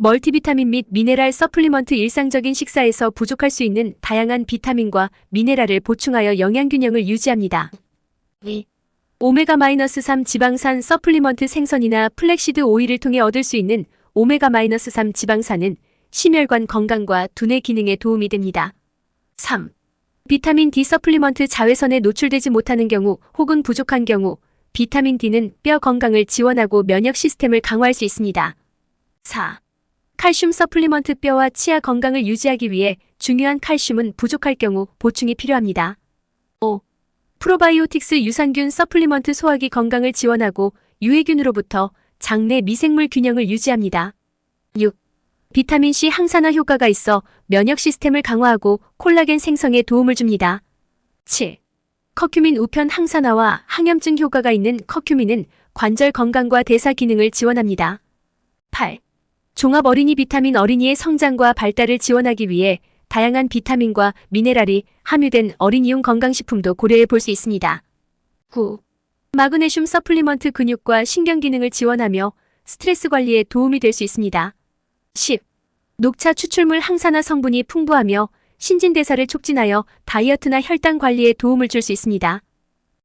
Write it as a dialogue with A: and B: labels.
A: 멀티비타민 및 미네랄 서플리먼트 일상적인 식사에서 부족할 수 있는 다양한 비타민과 미네랄을 보충하여 영양균형을 유지합니다. 2. 오메가-3 지방산 서플리먼트 생선이나 플렉시드 오일을 통해 얻을 수 있는 오메가-3 지방산은 심혈관 건강과 두뇌 기능에 도움이 됩니다. 3. 비타민 D 서플리먼트 자외선에 노출되지 못하는 경우 혹은 부족한 경우 비타민 D는 뼈 건강을 지원하고 면역 시스템을 강화할 수 있습니다. 4. 칼슘 서플리먼트 뼈와 치아 건강을 유지하기 위해 중요한 칼슘은 부족할 경우 보충이 필요합니다. 5. 프로바이오틱스 유산균 서플리먼트 소화기 건강을 지원하고 유해균으로부터 장내 미생물 균형을 유지합니다. 6. 비타민C 항산화 효과가 있어 면역 시스템을 강화하고 콜라겐 생성에 도움을 줍니다. 7. 커큐민 우편 항산화와 항염증 효과가 있는 커큐민은 관절 건강과 대사 기능을 지원합니다. 8. 종합 어린이 비타민 어린이의 성장과 발달을 지원하기 위해 다양한 비타민과 미네랄이 함유된 어린이용 건강식품도 고려해 볼 수 있습니다. 9. 마그네슘 서플리먼트 근육과 신경 기능을 지원하며 스트레스 관리에 도움이 될 수 있습니다. 10. 녹차 추출물 항산화 성분이 풍부하며 신진대사를 촉진하여 다이어트나 혈당 관리에 도움을 줄 수 있습니다.